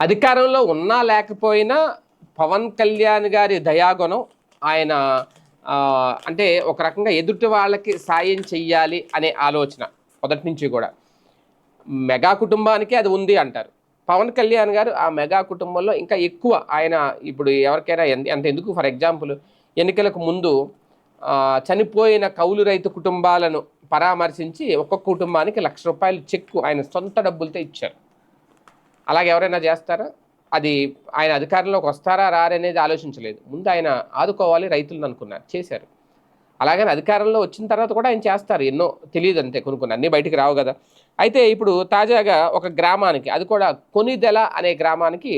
అధికారంలో ఉన్నా లేకపోయినా పవన్ కళ్యాణ్ గారి దయాగుణం ఆయన అంటే ఒక రకంగా ఎదుటి వాళ్ళకి సాయం చెయ్యాలి అనే ఆలోచన మొదటి నుంచి కూడా. మెగా కుటుంబానికి అది ఉంది అంటారు. పవన్ కళ్యాణ్ గారు ఆ మెగా కుటుంబంలో ఇంకా ఎక్కువ ఆయన ఇప్పుడు ఎవరికైనా ఎంత ఎందుకు? ఫర్ ఎగ్జాంపుల్ ఎన్నికలకు ముందు చనిపోయిన కౌలు రైతు కుటుంబాలను పరామర్శించి ఒక్కొక్క కుటుంబానికి లక్ష రూపాయలు చెక్కు ఆయన సొంత డబ్బులతో ఇచ్చారు. అలాగే ఎవరైనా చేస్తారా? అది ఆయన అధికారంలోకి వస్తారా రారనేది ఆలోచించలేదు. ముందు ఆయన ఆదుకోవాలి రైతులను అనుకున్నారు చేశారు. అలాగని అధికారంలో వచ్చిన తర్వాత కూడా ఆయన చేస్తారు. ఎన్నో తెలియదు అంతే కొన్ని కొన్ని అన్నీ బయటికి రావు కదా. అయితే ఇప్పుడు తాజాగా ఒక గ్రామానికి అది కూడా కొనిదెల అనే గ్రామానికి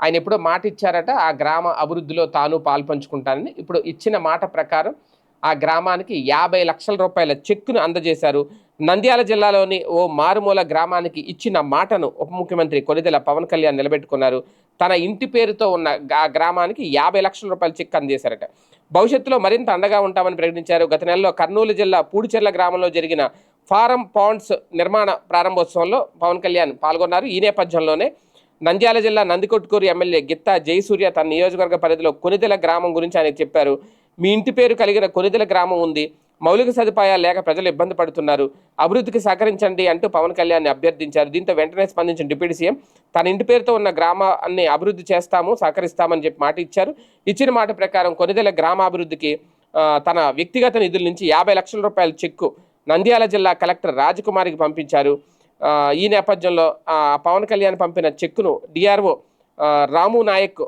ఆయన ఎప్పుడో మాట ఇచ్చారట. ఆ గ్రామ అభివృద్ధిలో తాను పాల్పంచుకుంటానని ఇప్పుడు ఇచ్చిన మాట ప్రకారం ఆ గ్రామానికి యాభై లక్షల రూపాయల చెక్కును అందజేశారు. నంద్యాల జిల్లాలోని ఓ మారుమూల గ్రామానికి ఇచ్చిన మాటను ఉప ముఖ్యమంత్రి కొలిదెల పవన్ కళ్యాణ్ నిలబెట్టుకున్నారు. తన ఇంటి పేరుతో ఉన్న ఆ గ్రామానికి యాభై లక్షల రూపాయల చెక్ అందజేశారట. భవిష్యత్తులో మరింత అండగా ఉంటామని ప్రకటించారు. గత నెలలో కర్నూలు జిల్లా పూడిచెర్ల గ్రామంలో జరిగిన ఫారం పాండ్స్ నిర్మాణ ప్రారంభోత్సవంలో పవన్ కళ్యాణ్ పాల్గొన్నారు. ఈ నేపథ్యంలోనే నంద్యాల జిల్లా నందికొట్కూరు ఎమ్మెల్యే గిత్తా జయసూర్య తన నియోజకవర్గ పరిధిలో కొనిదెల గ్రామం గురించి ఆయన చెప్పారు. మీ ఇంటి పేరు కలిగిన కొనిదెల గ్రామం ఉంది. మౌలిక సదుపాయాలు లేక ప్రజలు ఇబ్బంది పడుతున్నారు. అభివృద్ధికి సహకరించండి అంటూ పవన్ కళ్యాణ్ అభ్యర్థించారు. దీంతో వెంటనే స్పందించిన డిప్యూటీ సీఎం తన ఇంటి పేరుతో ఉన్న గ్రామాన్ని అభివృద్ధి చేస్తాము సహకరిస్తామని చెప్పి మాట ఇచ్చారు. ఇచ్చిన మాట ప్రకారం కొనిదెల గ్రామాభివృద్ధికి తన వ్యక్తిగత నిధుల నుంచి యాభై లక్షల రూపాయల చెక్కు నంద్యాల జిల్లా కలెక్టర్ రాజకుమారికి పంపించారు. ఈ నేపథ్యంలో ఆ, పవన్ కళ్యాణ్ పంపిన చెక్కును DRO Ramu Nayak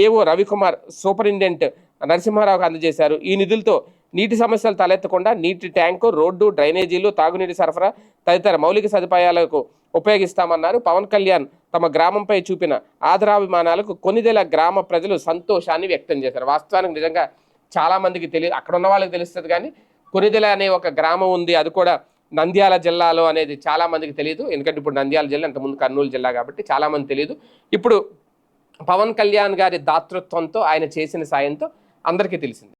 AO Ravikumar superintendent నరసింహారావుకు అందజేశారు. ఈ నిధులతో నీటి సమస్యలు తలెత్తకుండా నీటి ట్యాంకు రోడ్డు డ్రైనేజీలు తాగునీటి సరఫరా తదితర మౌలిక సదుపాయాలకు ఉపయోగిస్తామన్నారు. పవన్ కళ్యాణ్ తమ గ్రామంపై చూపిన ఆదరాభిమానాలకు కొనిదెల గ్రామ ప్రజలు సంతోషాన్ని వ్యక్తం చేశారు. వాస్తవానికి నిజంగా చాలామందికి తెలియదు అక్కడ ఉన్న వాళ్ళకి తెలుస్తుంది కానీ కొనిదెల అనే ఒక గ్రామం ఉంది అది కూడా నంద్యాల జిల్లాలో అనేది చాలామందికి తెలియదు ఎందుకంటే ఇప్పుడు నంద్యాల జిల్లా అంతకుముందు కర్నూలు జిల్లా కాబట్టి చాలామంది తెలియదు ఇప్పుడు పవన్ కళ్యాణ్ గారి దాతృత్వంతో ఆయన చేసిన సాయంతో అందరికీ తెలిసింది.